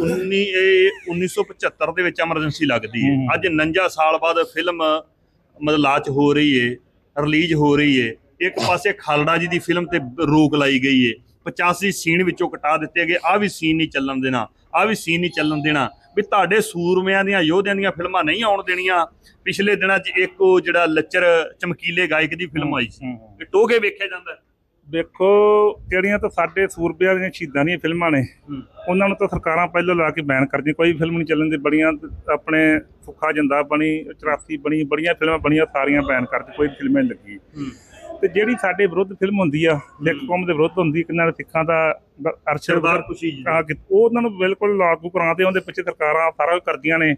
19 ਇਹ 1975 ਦੇ ਵਿੱਚ ਐਮਰਜੈਂਸੀ ਲੱਗਦੀ ਹੈ। ਅੱਜ 49 ਸਾਲ ਬਾਅਦ ਫਿਲਮ ਮਤਲਬ ਲਾਂਚ ਹੋ ਰਹੀ ਹੈ ਰਿਲੀਜ਼ ਹੋ ਰਹੀ ਹੈ ਇੱਕ ਪਾਸੇ ਖਾਲੜਾ ਜੀ ਦੀ ਫਿਲਮ ਤੇ ਰੋਕ ਲਾਈ ਗਈ ਹੈ 85 ਸੀਨ ਵਿੱਚੋਂ ਕਟਾ ਦਿੱਤੇ ਗਏ। ਆ ਵੀ ਸੀਨ ਨਹੀਂ ਚੱਲਣ ਦੇਣਾ। ਆ ਵੀ ਸੀਨ ਨਹੀਂ ਚੱਲਣ ਦੇਣਾ। ਵੀ ਤੁਹਾਡੇ ਸੂਰਮਿਆਂ ਦੀਆਂ ਯੋਧਿਆਂ ਦੀਆਂ ਫਿਲਮਾਂ ਨਹੀਂ ਆਉਣ ਦੇਣੀਆਂ। ਪਿਛਲੇ ਦਿਨਾਂ 'ਚ ਇੱਕ ਉਹ ਜਿਹੜਾ ਲੱਚਰ ਚਮਕੀਲੇ ਗਾਇਕ ਦੀ ਫਿਲਮ ਆਈ ਸੀ। ਇਹ ਟੋਕੇ ਵੇਖਿਆ ਜਾਂਦਾ। ਦੇਖੋ ਜਿਹੜੀਆਂ ਤਾਂ ਸਾਡੇ ਸੂਰਬਿਆਂ ਦੀਆਂ ਸ਼ਹੀਦਾਂ ਦੀਆਂ ਫਿਲਮਾਂ ਨੇ। ਉਹਨਾਂ ਨੂੰ ਤਾਂ ਸਰਕਾਰਾਂ ਪਹਿਲਾਂ ਲਾ ਕੇ ਬੈਨ ਕਰਦੀਆਂ ਕੋਈ ਫਿਲਮ ਨਹੀਂ ਚੱਲਣ ਦੀ ਬੜੀਆਂ ਆਪਣੇ ਸੁੱਖਾ ਜੰਦਾ ਬਣੀ 84 ਬਣੀ ਬੜੀਆਂ ਫਿਲਮਾਂ ਬਣੀਆਂ ਸਾਰੀਆਂ ਬੈਨ ਕਰਦੀ ਕੋਈ ਫਿਲਮ ਨਹੀਂ ਲੱਗੀ। ਤੇ ਜਿਹੜੀ ਸਾਡੇ ਵਿਰੁੱਧ ਫਿਲਮ ਹੁੰਦੀ ਆ ਸਿੱਖ ਕੌਮ ਦੇ ਵਿਰੁੱਧ ਹੁੰਦੀ ਕਿ ਨਾਲ ਸਿੱਖਾਂ ਦਾ ਬ- ਅਰਸ਼ਦ ਸਰਦਾਰ ਖੁਸ਼ੀ ਜੀ। ਉਹ ਉਹਨਾਂ ਨੂੰ ਬਿਲਕੁਲ ਲਾਗੂ ਕਰਾਉਂਦੇ ਉਹਦੇ ਪਿੱਛੇ ਸਰਕਾਰਾਂ ਸਾਰਾ ਕਰਦੀਆਂ ਨੇ।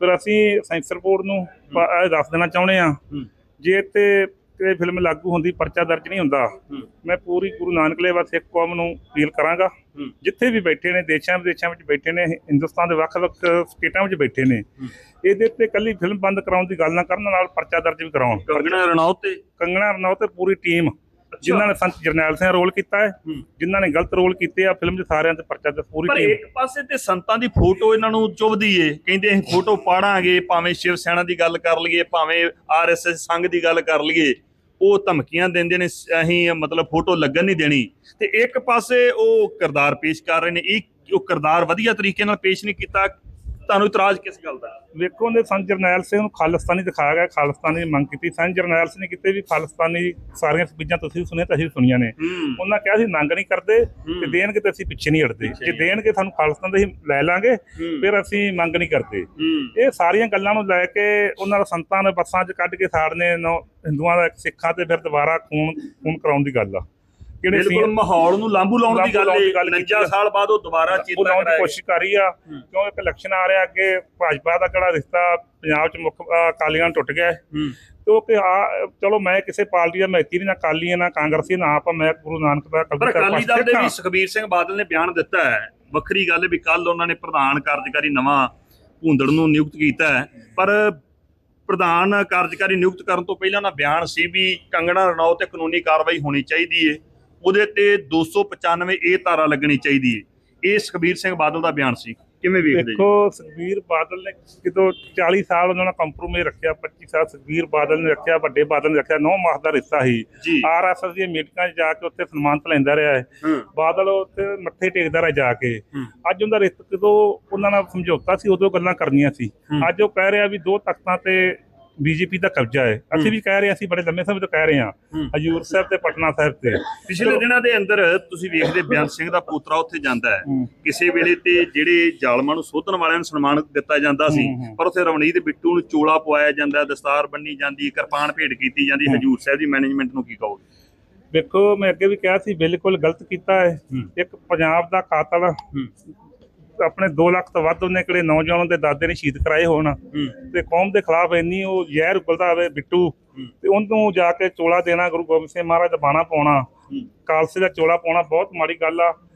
ਫਿਰ ਅਸੀਂ ਸੈਂਸਰ ਬੋਰਡ ਨੂੰ ਇਹ ਦੱਸ ਦੇਣਾ ਚਾਹੁੰਦੇ ਆ। ਜੇ ਤੇ ਇਹ ਫਿਲਮ ਲਾਗੂ ਹੁੰਦੀ ਪਰਚਾ ਦਰਜ ਨਹੀਂ ਹੁੰਦਾ। ਮੈਂ ਪੂਰੀ ਗੁਰੂ ਨਾਨਕ ਦੇਵ ਸਿੱਖ ਕੌਮ ਨੂੰ ਅਪੀਲ ਕਰਾਂਗਾ। ਜਿੱਥੇ ਵੀ ਬੈਠੇ ਨੇ ਦੇਸ਼ਾਂ ਵਿਦੇਸ਼ਾਂ ਵਿੱਚ ਬੈਠੇ ਨੇ ਹਿੰਦੁਸਤਾਨ ਦੇ ਵੱਖ-ਵੱਖ ਸਟੇਟਾਂ ਵਿੱਚ ਬੈਠੇ ਨੇ ਇਹਦੇ ਤੇ ਕੱਲੀ ਫਿਲਮ ਬੰਦ ਕਰਾਉਣ ਦੀ ਗੱਲ ਨਾ ਕਰਨ ਨਾਲ ਪਰਚਾ ਦਰਜ ਵੀ ਕਰਾਉਣ। ਕੰਗਣਾ ਰਣੌਤ ਤੇ? ਕੰਗਣਾ ਰਣੌਤ ਤੇ ਪੂਰੀ ਟੀਮ ਜਿਨ੍ਹਾਂ ਨੇ ਸੰਤ ਜਰਨੈਲ ਸਿੰਘ ਰੋਲ ਕੀਤਾ ਹੈ। ਜਿਨ੍ਹਾਂ ਨੇ ਗਲਤ ਰੋਲ ਕੀਤੇ ਆ ਫਿਲਮ 'ਚ ਸਾਰਿਆਂ ਤੇ ਪਰਚਾ ਤੇ ਪੂਰੀ ਪਰ ਇੱਕ ਪਾਸੇ ਤੇ ਸੰਤਾਂ ਦੀ ਫੋਟੋ ਇਹਨਾਂ ਨੂੰ ਚੁਭਦੀ ਏ ਕਹਿੰਦੇ ਅਸੀਂ ਫੋਟੋ ਪਾੜਾਂਗੇ ਭਾਵੇਂ ਸ਼ਿਵ ਸੈਨਾ ਦੀ ਗੱਲ ਕਰ ਲਈਏ ਭਾਵੇਂ ਆਰਐਸਐਸ ਸੰਘ ਦੀ ਗੱਲ ਕਰ ਲਈਏ। ਉਹ ਧਮਕੀਆਂ ਦਿੰਦੇ ਨੇ, ਅਸੀਂ ਮਤਲਬ ਫੋਟੋ ਲੱਗਣ ਨਹੀਂ ਦੇਣੀ। ਤੇ ਇੱਕ ਪਾਸੇ ਉਹ ਕਿਰਦਾਰ ਪੇਸ਼ ਕਰ ਰਹੇ ਨੇ। ਇਹ ਉਹ ਕਿਰਦਾਰ ਵਧੀਆ ਤਰੀਕੇ ਨਾਲ ਪੇਸ਼ ਨਹੀਂ ਕੀਤਾ। ਤੁਹਾਨੂੰ ਇਤਰਾਜ਼ ਕਿਸ ਗੱਲ ਦਾ? ਵੇਖੋ ਨੇ ਸੰਤ ਜਰਨੈਲ ਸਿੰਘ ਨੂੰ ਖਾਲਿਸਤਾਨੀ ਦਿਖਾਇਆ ਗਿਆ ਖਾਲਿਸਤਾਨੀ ਦੀ ਮੰਗ ਕੀਤੀ। ਸੰਤ ਜਰਨੈਲ ਸਿੰਘ ਨੇ ਕਿਤੇ ਵੀ ਖਾਲਿਸਤਾਨੀ ਸਾਰੀਆਂ ਸਪੀਚਾਂ ਤੁਸੀਂ ਸੁਣੀਆਂ ਤਾਂ ਅਸੀਂ ਸੁਣੀਆਂ ਨੇ। ਉਹਨਾਂ ਕਿਹਾ ਸੀ ਨੰਗ ਨਹੀਂ ਕਰਦੇ। ਤੇ ਦੇਣਗੇ ਤੇ ਅਸੀਂ ਪਿੱਛੇ ਨਹੀਂ ਹਟਦੇ। ਜੇ। ਦੇਣਗੇ ਸਾਨੂੰ ਖਾਲਿਸਤਾਨ ਦੇ ਲੈ ਲਾਂਗੇ। ਫਿਰ ਅਸੀਂ ਮੰਗ ਨਹੀਂ ਕਰਦੇ। ਇਹ ਸਾਰੀਆਂ ਗੱਲਾਂ ਨੂੰ ਲੈ ਕੇ ਉਹਨਾਂ ਦਾ ਸੰਤਾਂ ਨੇ ਬੱਸਾਂ 'ਚ ਕੱਢ ਕੇ ਸਾੜਨੇ ਹਿੰਦੂਆਂ ਦਾ ਸਿੱਖਾਂ ਤੇ ਫਿਰ ਦੁਬਾਰਾ ਖੂਨ ਖੂਨ ਕਰਾਉਣ ਦੀ ਗੱਲ ਆ। ਕਿਹੜੇ ਸੀ ਬਿਲਕੁਲ ਮਾਹੌਲ ਨੂੰ ਲਾਂਬੂ ਲਾਉਣ ਦੀ ਗੱਲ ਲਾਉਣ ਏ ਕੀਤੀ 49 ਆ। ਸਾਲ ਬਾਅਦ ਉਹ ਦੁਬਾਰਾ ਚੇਤਾ ਲਾਉਣ ਦੀ ਕਰਾਇਆ ਕੋਸ਼ਿਸ਼ ਕਰ ਰਹੀ ਆ। ਹੂੰ। ਕਿਉਂ ਇੱਕ ਇਲੈਕਸ਼ਨ ਆ ਰਿਹਾ ਅੱਗੇ ਭਾਜਪਾ ਦਾ ਕਿਹੜਾ ਰਿਸ਼ਤਾ ਪੰਜਾਬ 'ਚ ਮੁੱਖ ਅਕਾਲੀਆਂ ਟੁੱਟ ਗਿਆ ਹੈ। ਹੂੰ। ਤੇ ਉਹ ਕਿ ਆ ਚਲੋ ਮੈਂ ਕਿਸੇ ਪਾਰਟੀ ਦਾ ਮੈਤੀ ਨਹੀਂ ਨਾ ਕਾਲੀ ਨਾ ਕਾਂਗਰਸੀ ਨਾ ਆਪ ਮੈਂ ਗੁਰੂ ਨਾਨਕ ਦਾ ਪਰ ਕਲਗੀਧਰ ਅਕਾਲੀ ਦਲ ਦੇ ਵੀ ਹਾਂ। ਸੁਖਬੀਰ ਸਿੰਘ ਬਾਦਲ ਨੇ ਬਿਆਨ ਦਿੱਤਾ ਹੈ। ਵੱਖਰੀ ਗੱਲ ਹੈ ਵੀ ਕੱਲ ਉਹਨਾਂ ਨੇ ਪ੍ਰਧਾਨ ਕਾਰਜਕਾਰੀ ਨਵਾਂ ਭੂੰਦੜ ਨੂੰ ਨਿਯੁਕਤ ਕੀਤਾ ਹੈ। ਪਰ ਪ੍ਰਧਾਨ ਕਾਰਜਕਾਰੀ ਨਿਯੁਕਤ ਕਰਨ ਤੋਂ ਪਹਿਲਾਂ ਦਾ ਬਿਆਨ ਸੀ ਵੀ ਕੰਗਣਾ ਰਣੌਤ ਤੇ ਕਾਨੂੰਨੀ ਕਾਰਵਾਈ ਹੋਣੀ ਚਾਹੀਦੀ ਹੈ। ਉਹਦੇ ਤੇ 295 ਏ ਧਾਰਾ ਲੱਗਣੀ ਚਾਹੀਦੀ ਹੈ। ਇਹ ਸੁਖਬੀਰ ਸਿੰਘ ਬਾਦਲ ਦਾ ਬਿਆਨ ਸੀ। ਕਿਵੇਂ ਵੇਖਦੇ ਦੇਖੋ ਸੁਖਬੀਰ ਬਾਦਲ ਨੇ ਕਿਤੋਂ 40 ਸਾਲ ਉਹਨਾਂ ਨੇ ਕੰਪਰੋਮਾਈਜ਼ ਰੱਖਿਆ 25 ਸਾਲ ਸੁਖਬੀਰ ਬਾਦਲ ਨੇ ਰੱਖਿਆ ਵੱਡੇ ਬਾਦਲ ਨੇ ਰੱਖਿਆ ਨੌ ਮਾਸ ਦਾ ਰਿਸ਼ਤਾ ਸੀ। ਆਰਐਸਐਸ ਦੀਆਂ ਮੀਟਿੰਗਾਂ 'ਚ ਜਾ ਕੇ ਉੱਥੇ ਸਨਮਾਨਤ ਲੈਂਦਾ ਰਿਹਾ ਹੈ। ਬਾਦਲ ਉੱਥੇ ਮੱਥੇ ਟੇਕਦਾ ਰਿਹਾ ਜਾ ਕੇ। ਅੱਜ ਉਹਦਾ ਰਿਸ਼ਤਾ ਜਦੋਂ ਉਹਨਾਂ ਨਾਲ ਸਮਝੌਤਾ ਸੀ ਉਦੋਂ ਗੱਲਾਂ ਕਰਨੀਆਂ ਸੀ। ਅੱਜ ਉਹ ਕਹਿ ਰਿਹਾ ਵੀ ਦੋ ਤਖਤਾਂ ਤੇ ਬੀਜੇਪੀ ਦਾ ਕਬਜ਼ਾ ਹੈ ਅਸੀਂ ਵੀ ਕਹਿ ਰਹੇ ਅਸੀਂ ਬੜੇ ਲੰਮੇ ਸਮੇਂ ਤੋਂ ਕਹਿ ਰਹੇ ਹਾਂ। ਹਜੂਰ ਸਾਹਿਬ ਤੇ ਪਟਨਾ ਸਾਹਿਬ ਤੇ ਪਿਛਲੇ ਦਿਨਾਂ ਦੇ ਅੰਦਰ ਤੁਸੀਂ ਵੇਖਦੇ ਬਿਆਨ ਸਿੰਘ ਦਾ ਪੋਤਰਾ ਉੱਥੇ ਜਾਂਦਾ ਹੈ। ਕਿਸੇ ਵੇਲੇ ਤੇ ਜਿਹੜੇ ਜ਼ਾਲਮਾਂ ਨੂੰ ਸੋਧਣ ਵਾਲਿਆਂ ਨੂੰ ਸਨਮਾਨ ਦਿੱਤਾ ਜਾਂਦਾ ਸੀ। ਪਰ ਉੱਥੇ ਰਵਨੀਤ ਬਿੱਟੂ ਨੂੰ ਚੋਲਾ ਪਵਾਇਆ ਜਾਂਦਾ ਦਸਤਾਰ ਬੰਨੀ ਜਾਂਦੀ ਕਿਰਪਾਨ ਭੇਟ ਕੀਤੀ ਜਾਂਦੀ। ਹਜੂਰ ਸਾਹਿਬ ਦੀ ਮੈਨੇਜਮੈਂਟ ਨੂੰ ਕੀ ਕਹੋਗੇ ਵੇਖੋ ਮੈਂ ਅੱਗੇ ਵੀ ਕਿਹਾ ਸੀ ਬਿਲਕੁਲ ਗਲਤ ਕੀਤਾ ਹੈ। ਇੱਕ ਪੰਜਾਬ ਦਾ ਕਾਤਲ ਆਪਣੇ 2 ਲੱਖ ਤੋਂ ਵੱਧ ਉਹਨੇ ਕਿਹੜੇ ਨੌਜਵਾਨਾਂ ਦੇ ਦਾਦੇ ਨੇ ਸ਼ਹੀਦ ਕਰਾਏ ਹੋਣ ਤੇ ਕੌਮ ਦੇ ਖਿਲਾਫ ਇੰਨੀ ਉਹ ਜ਼ਹਿਰ ਉਗਲਦਾ ਹੋਵੇ ਬਿੱਟੂ। ਤੇ ਉਹਨੂੰ ਜਾ ਕੇ ਚੋਲਾ ਦੇਣਾ ਗੁਰੂ ਗੋਬਿੰਦ ਸਿੰਘ ਮਹਾਰਾਜ ਦਾ ਬਾਣਾ ਪਾਉਣਾ। ਕਾਲਸੇ ਦਾ ਚੋਲਾ ਪਾਉਣਾ ਬਹੁਤ ਮਾੜੀ ਗੱਲ ਆ